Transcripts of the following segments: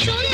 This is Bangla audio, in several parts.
শুন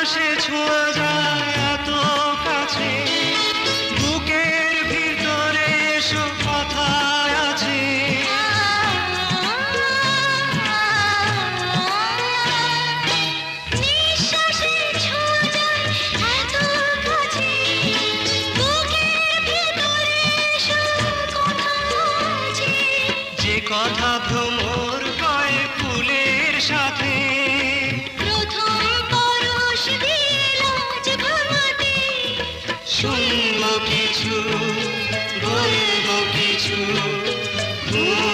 নিঃশ্বাসে ছোঁয়া যায়। Yeah.